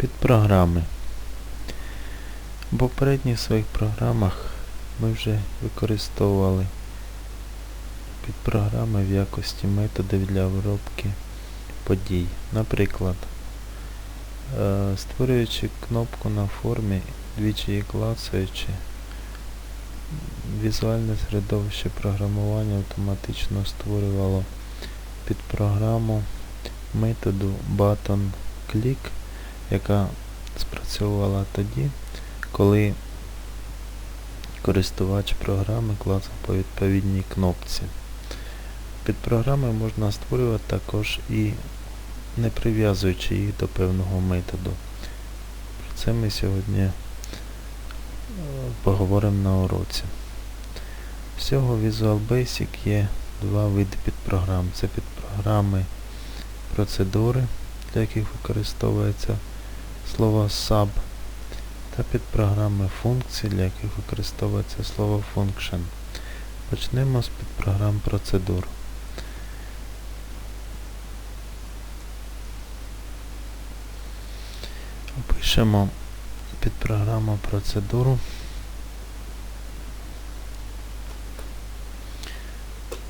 Підпрограми. В попередніх своїх програмах ми вже використовували підпрограми в якості методів для обробки подій. Наприклад, е, створюючи кнопку на формі, двічі її клацаючи, візуальне середовище програмування автоматично створювало підпрограму методу button click, яка спрацьовувала тоді, коли користувач програми клацав по відповідній кнопці. Під програми можна створювати також і не прив'язуючи їх до певного методу. Про це ми сьогодні е, поговоримо на уроці. Всього Visual Basic є два види підпрограм. Це підпрограми процедури, для яких використовується слово sub, та підпрограми функцій, для яких використовується слово function. Почнемо з підпрограм процедур. Опишемо підпрограму процедуру,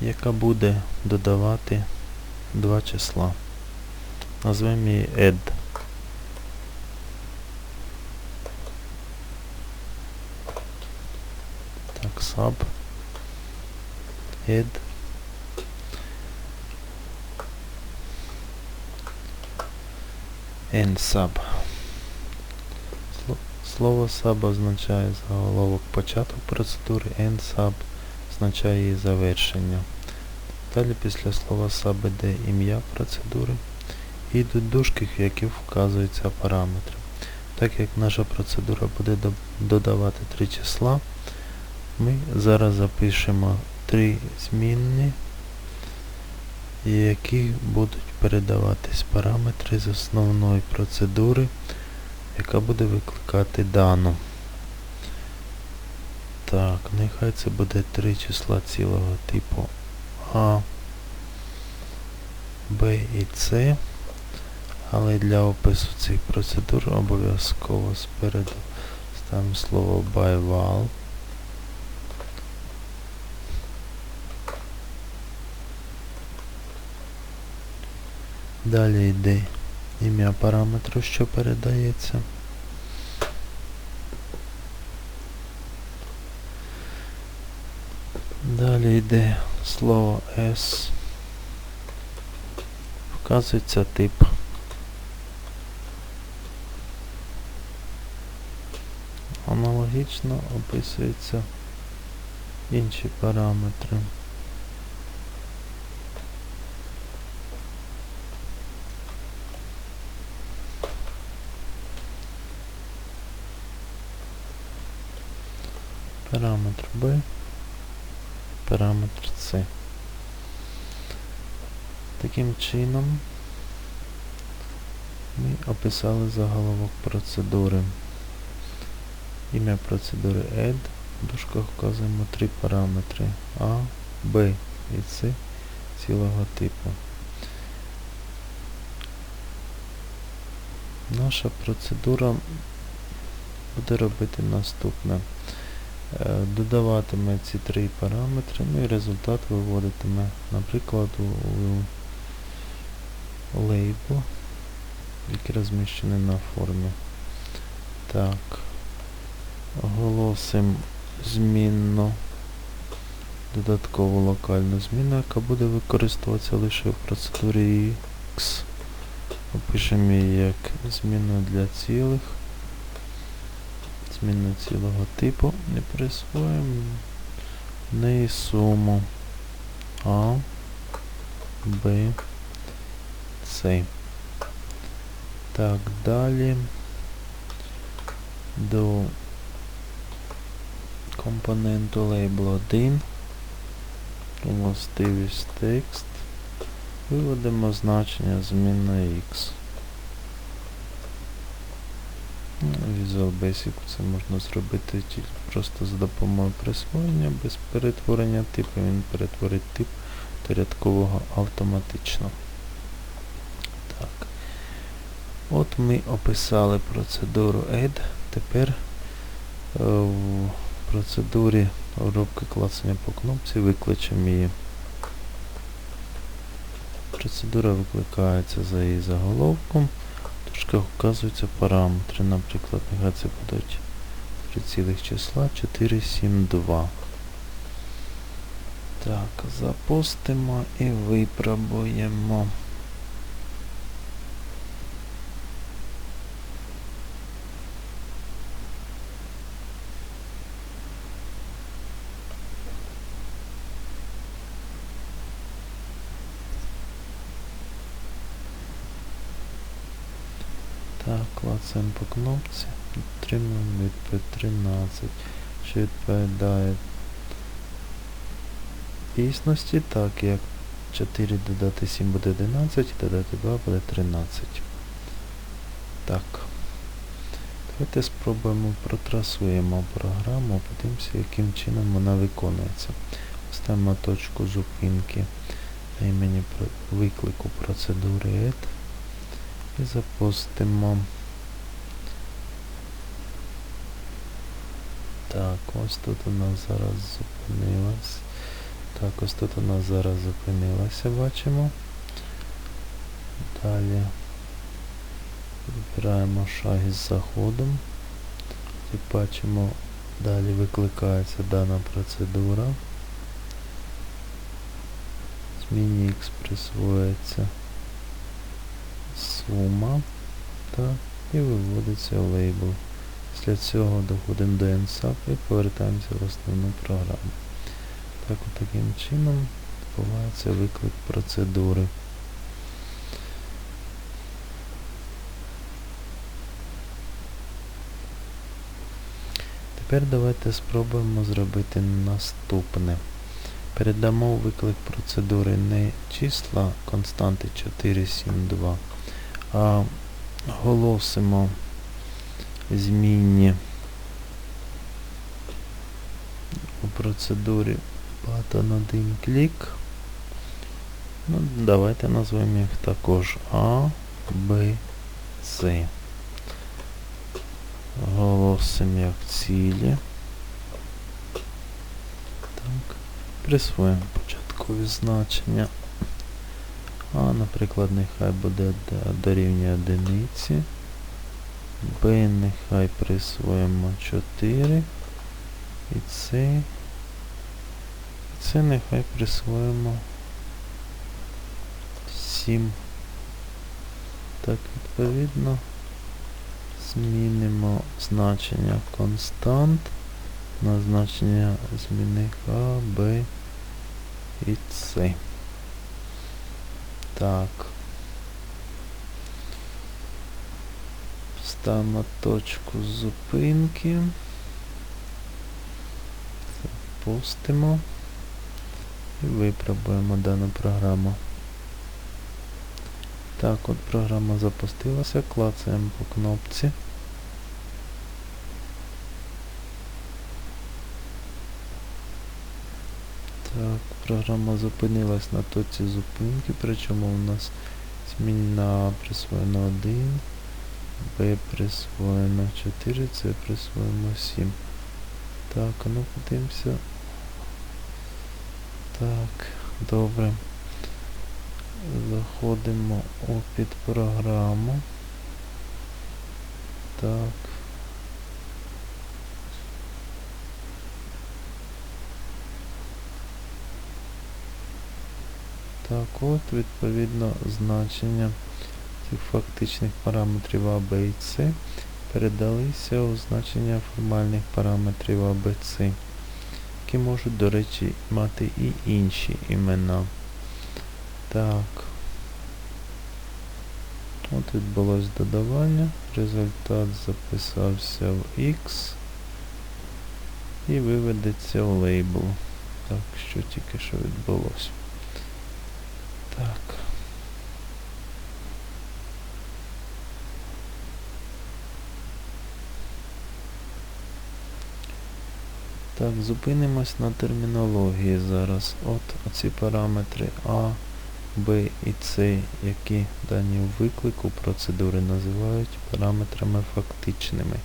яка буде додавати два числа. Назвемо її add. Так, sub, add. And sub. Слово sub означає заголовок початок процедури, and sub означає її завершення. Далі після слова sub іде ім'я процедури і йдуть дужки, в які вказуються параметри. Так як наша процедура буде додавати три числа, ми зараз запишемо три змінні, які будуть передаватись параметри з основної процедури, яка буде викликати дану. Так, нехай це буде три числа цілого типу А, Б і С. Але для опису цих процедур обов'язково спереду ставимо слово byval. Далі йде ім'я параметру, що передається. Далі йде слово S. Вказується тип. Аналогічно описуються інші параметри. Параметр B, параметр C. Таким чином ми описали заголовок процедури. Ім'я процедури add. В дужках вказуємо три параметри А, Б і С цілого типу. Наша процедура буде робити наступне. Е, Додаватиме ці три параметри, ну і результат виводитиме, наприклад, у, лейбл, який розміщений на формі. Так. Оголосимо змінну додаткову локальну зміну, яка буде використовуватися лише в процедурі X. Опишемо її як зміну для цілих. Зміну цілого типу. І присвоїмо. Неї суму. А, Б, С. Так, далі. До компоненту label 1 властивість текст. Виводимо значення змінної x. Ну, Visual Basic це можна зробити тільки просто за допомогою присвоєння, без перетворення типу, він перетворить тип до рядкового автоматично. Так. От ми описали процедуру add. Тепер е, в процедурі обробки клацання по кнопці викличемо її. Процедура викликається за її заголовком. Дужках вказуються параметри. Наприклад, нехай це будуть три цілих числа 4, 7, 2. Так, запустимо і випробуємо. Так, клацаємо по кнопці. Отримуємо відповідь 13, що відповідає дійсності, так як 4 додати 7 буде 11, додати 2 буде 13. Так. Давайте спробуємо протрасуємо програму, подивимося, яким чином вона виконується. Поставимо точку зупинки на імені виклику процедури add і запустимо. Так, ось тут у нас зараз зупинилось. Так, ось тут у нас зараз зупинилося, бачимо. Далі вибираємо шаг із заходом. Як бачимо, далі викликається дана процедура. Зміні X присвоюється сума так, і виводиться лейбл. Після цього доходимо до NSAP і повертаємося в основну програму. Так от таким чином відбувається виклик процедури. Тепер давайте спробуємо зробити наступне. Передамо виклик процедури не числа константи 4, 7, 2, а оголосимо змінні у процедурі button один клік. Ну, давайте назвемо їх також А, Б, С. Оголосимо як цілі. Так. Присвоїмо початкові значення. А, наприклад, нехай буде дорівнює одиниці. Б нехай присвоїмо 4. І С. І це нехай присвоїмо 7. Так, відповідно, змінимо значення констант на значення змінних А, Б і С. Так. Ставимо точку зупинки. Запустимо. І випробуємо дану програму. Так, от програма запустилася, клацаємо по кнопці. Так, програма зупинилась на точці зупинки, причому у нас змінна А присвоєно 1, Б присвоєно 4, С присвоєно 7. Так, ну подивимося. Так, добре. Заходимо у підпрограму. Так. Так, от, відповідно, значення фактичних параметрів А, Б і С передалися у значення формальних параметрів А, Б, С, які можуть, до речі, мати і інші імена. Так. От відбулось додавання, результат записався в X і виведеться в лейбл. Так, що тільки що відбулося. Так. Так, зупинимось на термінології зараз. От оці параметри А, B і C, які дані у виклику процедури називають параметрами фактичними.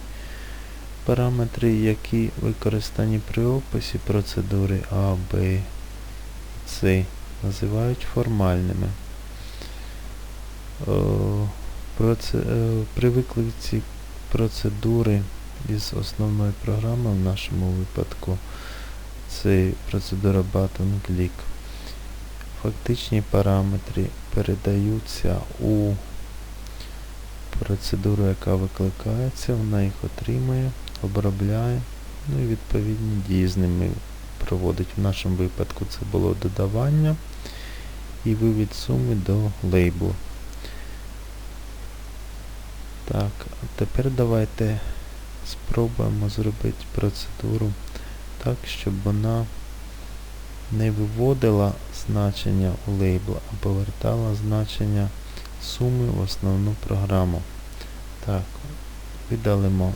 Параметри, які використані при описі процедури А, Б і С, називають формальними. Е, е, При виклиці процедури із основної програми в нашому випадку це процедура button click. Фактичні параметри передаються у процедуру, яка викликається, вона їх отримує, обробляє, ну і відповідні дії з ними проводить. В нашому випадку це було додавання і вивід суми до лейблу. Так, тепер давайте спробуємо зробити процедуру так, щоб вона не виводила значення у лейбл, а повертала значення суми в основну програму. Так, видалимо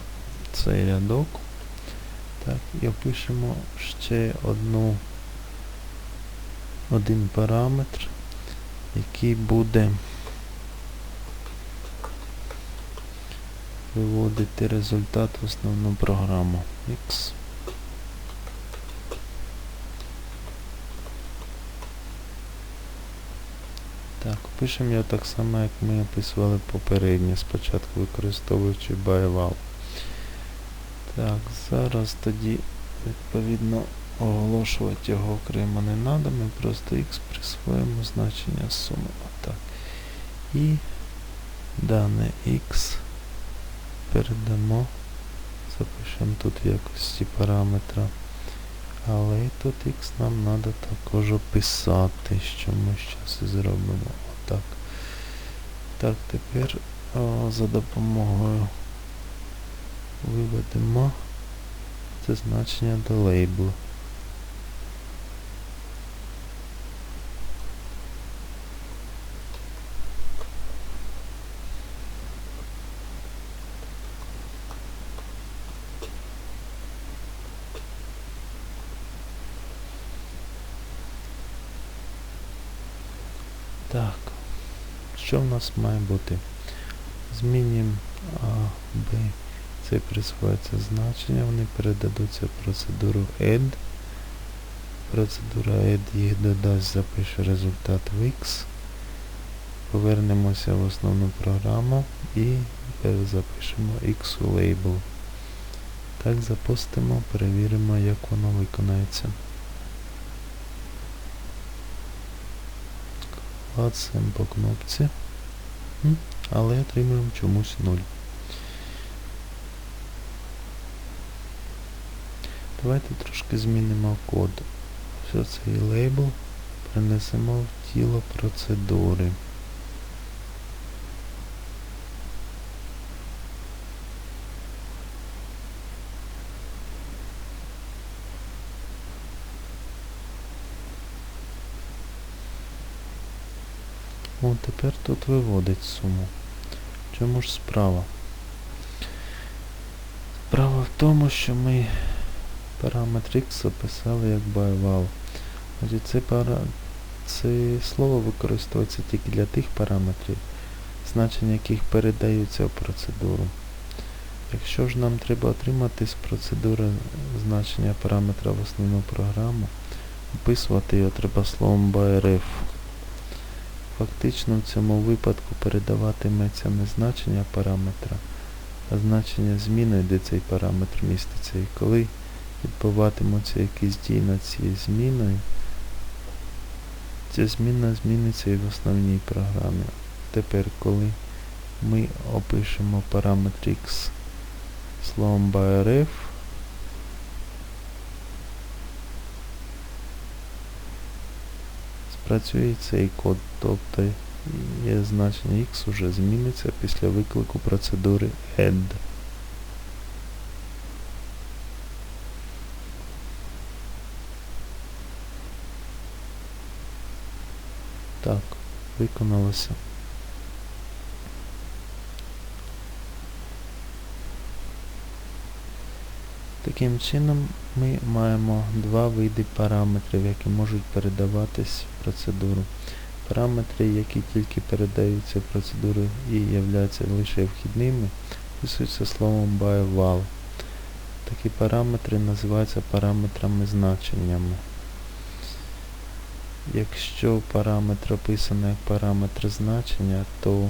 цей рядок. Так, і опишемо ще одну, один параметр, який буде виводити результат в основну програму X. Так, пишемо його так само, як ми описували попередньо, спочатку використовуючи byval. Так, зараз тоді відповідно оголошувати його окремо не треба, ми просто x присвоїмо значення суми. Отак. І дане x передамо, запишемо тут якості параметра. Але тут x нам треба також описати, що ми зараз і зробимо. Отак. Так, тепер о, за допомогою виведемо це значення до лейблу. Так, що в нас має бути? Змінюємо А, це присвоюється значення, вони передадуться в процедуру add. Процедура add їх додасть, запише результат в X. Повернемося в основну програму і запишемо X у лейбл. Так, запустимо, перевіримо, як воно виконається. Клацаємо по кнопці, але отримуємо чомусь 0. Давайте трошки змінимо код. Все цей лейбл принесемо в тіло процедури. О, тепер тут виводить суму. Чому ж справа? Справа в тому, що ми параметр x описали як byval. Значить, це, пара... це слово використовується тільки для тих параметрів, значення яких передаються в процедуру. Якщо ж нам треба отримати з процедури значення параметра в основну програму, описувати його треба словом byref. Фактично в цьому випадку передаватиметься не значення параметра, а значення зміни, де цей параметр міститься. І коли відбуватимуться якісь дії над цією зміною, ця зміна зміниться і в основній програмі. Тепер, коли ми опишемо параметр x словом byref, спрацює цей код, тобто є значення x уже зміниться після виклику процедури add. Так, виконалося. Таким чином ми маємо два види параметрів, які можуть передаватись в процедуру. Параметри, які тільки передаються процедурі і являються лише вхідними, описуються словом by. Такі параметри називаються параметрами значеннями. Якщо параметр описаний як параметр значення, то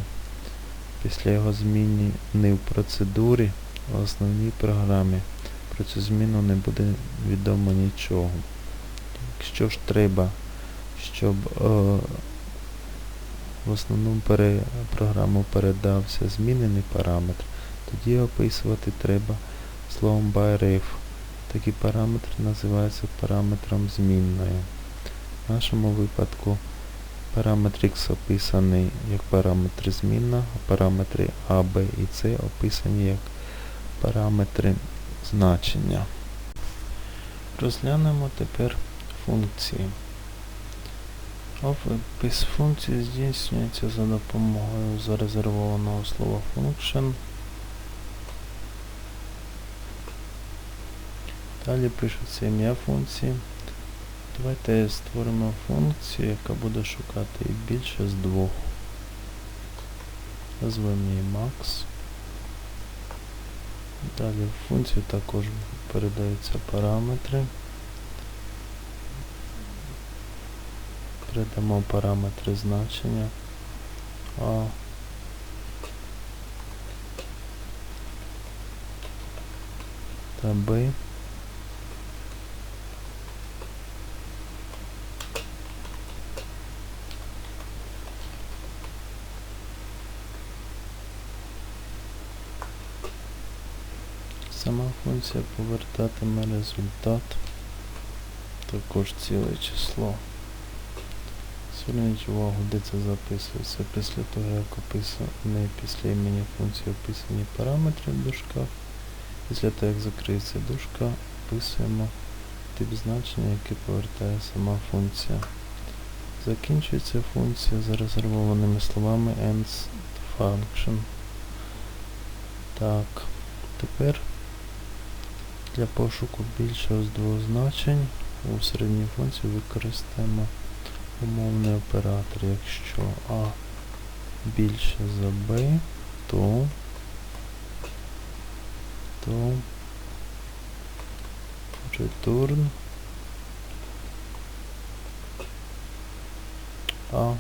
після його зміни в процедурі, в основній програмі про цю зміну не буде відомо нічого. Якщо ж треба, щоб е, в основному пере, програму передався змінений параметр, тоді описувати треба словом byref. Такий параметр називається параметром змінною. В нашому випадку параметр x описаний як параметр змінна, а параметри a, b і c описані як параметри значення. Розглянемо тепер функції. Опис функції здійснюється за допомогою зарезервованого слова function. Далі пишеться ім'я функції. Давайте створимо функцію, яка буде шукати більше з двох. Назвемо її max. Далі в функцію також передаються параметри. Передамо параметри значення А. Та Б. Сама функція повертатиме результат, також ціле число. Зверніть увагу, де це записується. Після того, як описані після імені функції описані параметри в дужках. Після того, як закриється дужка, описуємо тип значення, яке повертає сама функція. Закінчується функція за резервованими словами ends function. Так, тепер для пошуку більшого з двох значень у середній функції використаємо умовний оператор. Якщо А більше за Б, то то return А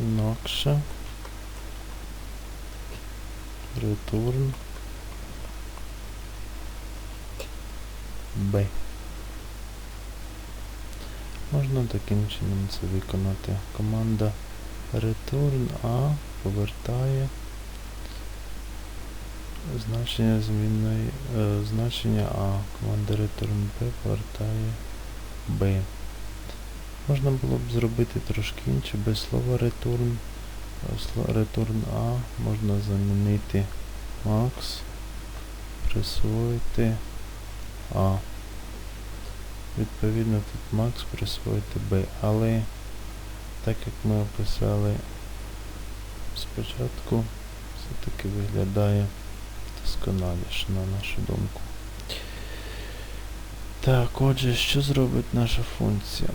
інакше return B. Можна таким чином це виконати. Команда return A повертає значення змінної е, значення А. Команда return B повертає B. Можна було б зробити трошки інше, без слова return. Return A можна замінити max, присвоїти А. Відповідно тут max присвоїти B. Але так як ми описали спочатку, все-таки виглядає досконаліше на нашу думку. Так, отже, що зробить наша функція?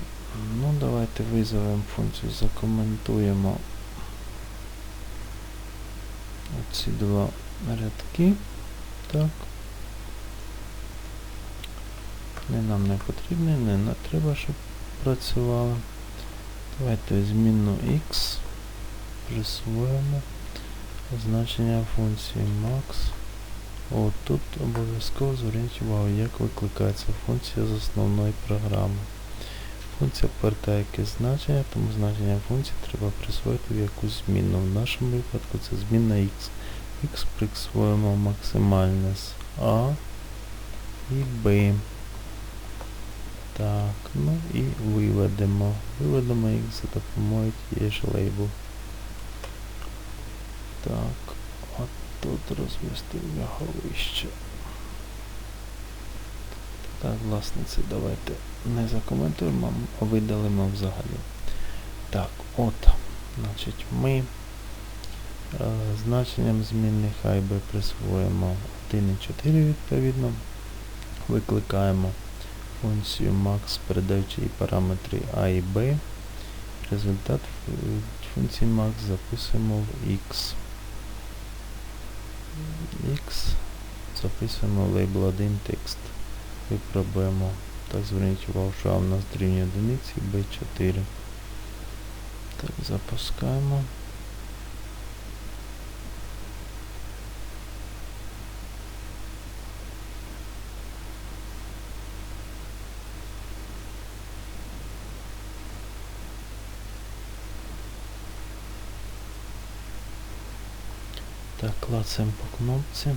Ну, давайте визовемо функцію, закоментуємо оці два рядки. Так. Не нам не потрібні, не, треба, щоб працювало. Давайте змінну x присвоїмо значення функції max. О, тут обов'язково зверніть увагу, як викликається функція з основної програми. Функція повертає якесь значення, тому значення функції треба присвоїти в якусь зміну. В нашому випадку це змінна x. x присвоїмо максимальне з A і B. Так, ну і виведемо. Виведемо їх за допомогою тієї ж лейбл. Так, от тут розвести його вище. Так, власне, це давайте не закоментуємо, а видалимо взагалі. Так, от, значить, ми е, значенням змінних А і Б присвоїмо 1 і 4 відповідно. Викликаємо функцію max, передаючи їй параметри a і b. Результат функції max записуємо в x. x записуємо в label 1 текст. Випробуємо. Так, зверніть увагу, що в нас дорівнює одиниці, b4. Так, запускаємо. Так, клацаємо по кнопці.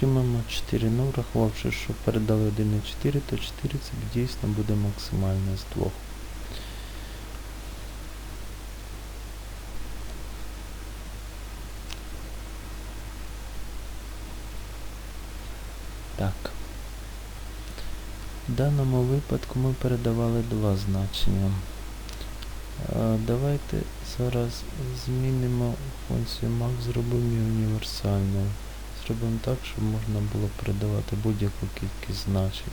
Отримаємо 4. Ну, врахувавши, що передали 1 і 4, то 4 це дійсно буде максимальне з двох. Так. В даному випадку ми передавали два значення. Е, Давайте зараз змінимо функцію max, зробимо її універсальною. Зробимо так, щоб можна було передавати будь-яку кількість значень.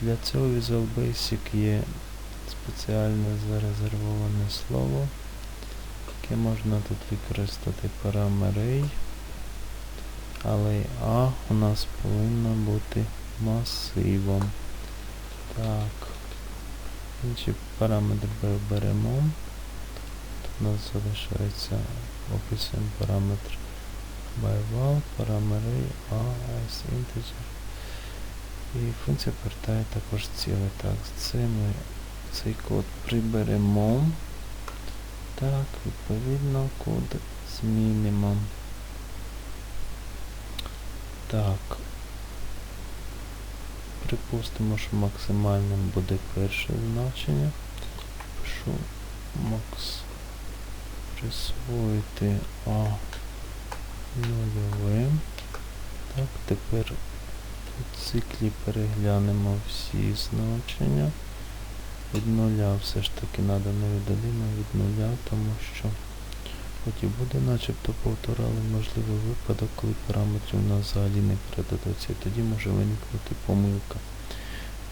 Для цього Visual Basic є спеціальне зарезервоване слово, яке можна тут використати параметр A, але A у нас повинно бути масивом. Так. Інші параметри беремо. Тут у нас залишається, описуємо параметр byval, параметри a, as integer. І функція повертає також ціле. Так, це ми цей код приберемо. Так, відповідно код змінимо. Так. Припустимо, що максимальним буде перше значення. Пишу max присвоїти А нульове. Так, тепер у циклі переглянемо всі значення. Від нуля все ж таки треба не від 1, а від нуля, тому що хоч і буде начебто повтора, але можливий випадок, коли параметри у нас взагалі не передадуться, тоді може виникнути помилка.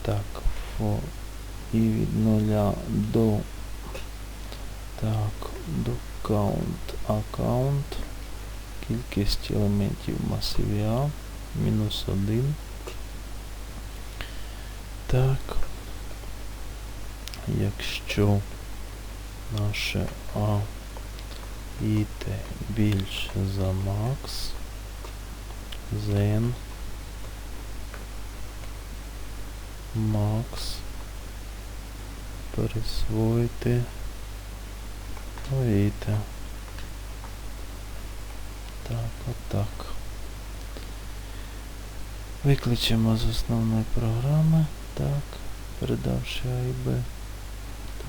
Так, фо і від нуля до так, до count account кількість елементів масиві А мінус 1. Так. Якщо наше А і більше за max, then max пересвоїти Вийти. Так, отак. Виключимо з основної програми. Так, передавши А і Б.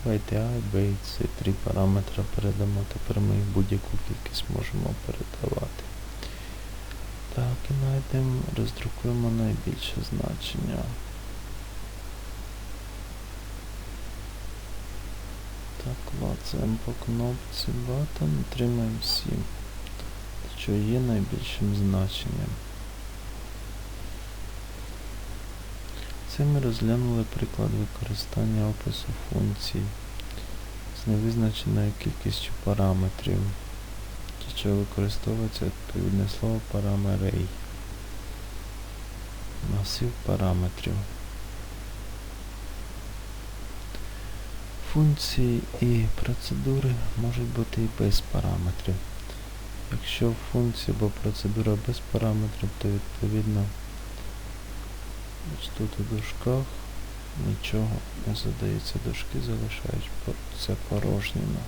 Давайте А і Б і ці три параметри передамо. Тепер ми їх будь-яку кількість можемо передавати. Так, і знайдемо, роздрукуємо найбільше значення. Так, клацаємо по кнопці Button, отримаємо 7, що є найбільшим значенням. Це ми розглянули приклад використання опису функцій з невизначеною кількістю параметрів, для чого використовується відповідне слово параметр A. Масив параметрів. Функції і процедури можуть бути і без параметрів. Якщо функція або процедура без параметрів, то відповідно ось тут у дужках нічого не задається, дужки залишають це порожніми.